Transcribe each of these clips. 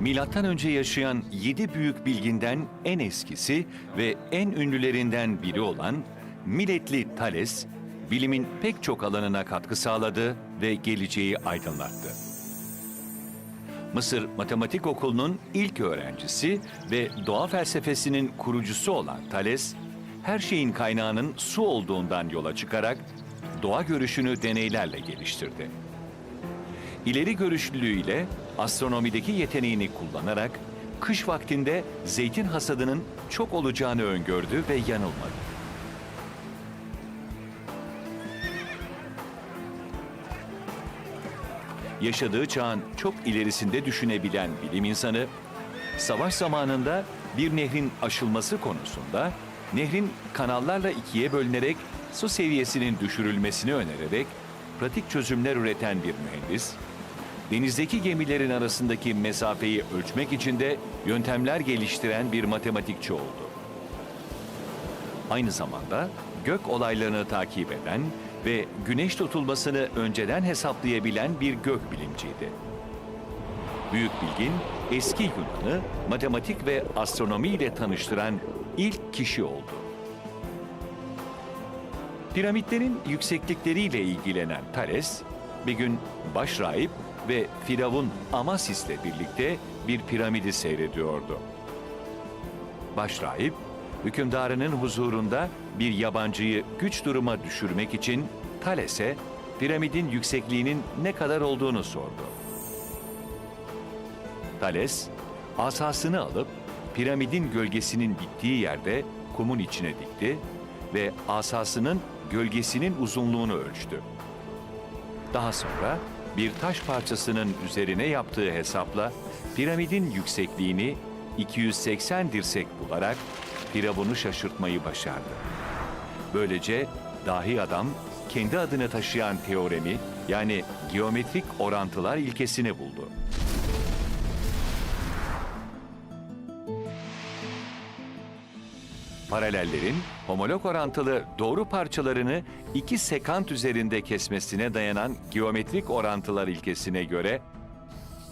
Milattan önce yaşayan yedi büyük bilginden en eskisi ve en ünlülerinden biri olan Miletli Thales, bilimin pek çok alanına katkı sağladı ve geleceği aydınlattı. Mısır Matematik Okulu'nun ilk öğrencisi ve doğa felsefesinin kurucusu olan Thales, her şeyin kaynağının su olduğundan yola çıkarak doğa görüşünü deneylerle geliştirdi. İleri görüşlülüğüyle astronomideki yeteneğini kullanarak kış vaktinde zeytin hasadının çok olacağını öngördü ve yanılmadı. Yaşadığı çağın çok ilerisinde düşünebilen bilim insanı, savaş zamanında bir nehrin aşılması konusunda nehrin kanallarla ikiye bölünerek su seviyesinin düşürülmesini önererek pratik çözümler üreten bir mühendis, denizdeki gemilerin arasındaki mesafeyi ölçmek için de yöntemler geliştiren bir matematikçi oldu. Aynı zamanda gök olaylarını takip eden ve güneş tutulmasını önceden hesaplayabilen bir gök bilimciydi. Büyük Bilgin, eski Yunan'ı matematik ve astronomi ile tanıştıran ilk kişi oldu. Piramitlerin yükseklikleriyle ilgilenen Thales, bir gün başrahip ve Firavun Amasis ile birlikte bir piramidi seyrediyordu. Başrahip, hükümdarının huzurunda bir yabancıyı güç duruma düşürmek için Thales'e piramidin yüksekliğinin ne kadar olduğunu sordu. Thales, asasını alıp piramidin gölgesinin bittiği yerde kumun içine dikti ve asasının gölgesinin uzunluğunu ölçtü. Daha sonra bir taş parçasının üzerine yaptığı hesapla piramidin yüksekliğini 280 dirsek bularak Firavun'u şaşırtmayı başardı. Böylece dahi adam kendi adını taşıyan teoremi yani geometrik orantılar ilkesini buldu. Paralellerin homolog orantılı doğru parçalarını iki sekant üzerinde kesmesine dayanan geometrik orantılar ilkesine göre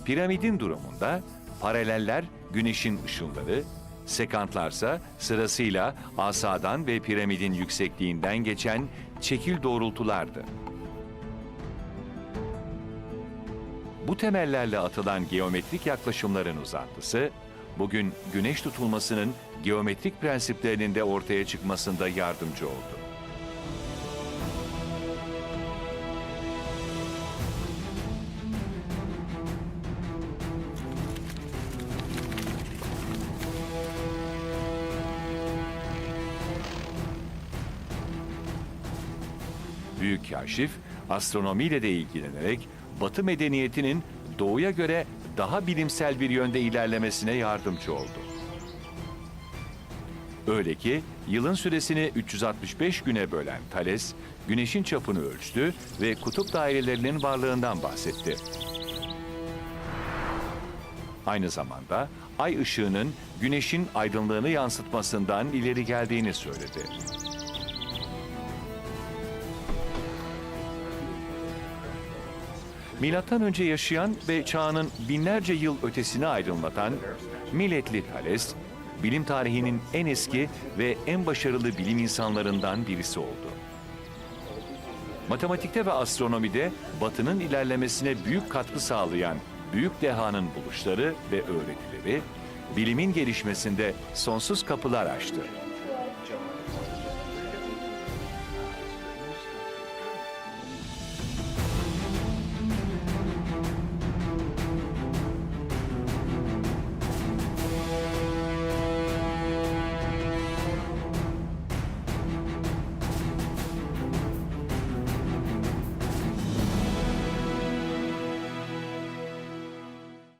piramidin durumunda paraleller güneşin ışınları, sekantlarsa sırasıyla asadan ve piramidin yüksekliğinden geçen çekil doğrultulardı. Bu temellerle atılan geometrik yaklaşımların uzantısı, bugün güneş tutulmasının geometrik prensiplerinin de ortaya çıkmasında yardımcı oldu. Büyük Kaşif, astronomiyle de ilgilenerek Batı medeniyetinin doğuya göre daha bilimsel bir yönde ilerlemesine yardımcı oldu. Öyle ki yılın süresini 365 güne bölen Thales, güneşin çapını ölçtü ve kutup dairelerinin varlığından bahsetti. Aynı zamanda ay ışığının güneşin aydınlığını yansıtmasından ileri geldiğini söyledi. Milattan önce yaşayan ve çağının binlerce yıl ötesini aydınlatan Miletli Thales, bilim tarihinin en eski ve en başarılı bilim insanlarından birisi oldu. Matematikte ve astronomide Batı'nın ilerlemesine büyük katkı sağlayan büyük dehanın buluşları ve öğretileri, bilimin gelişmesinde sonsuz kapılar açtı.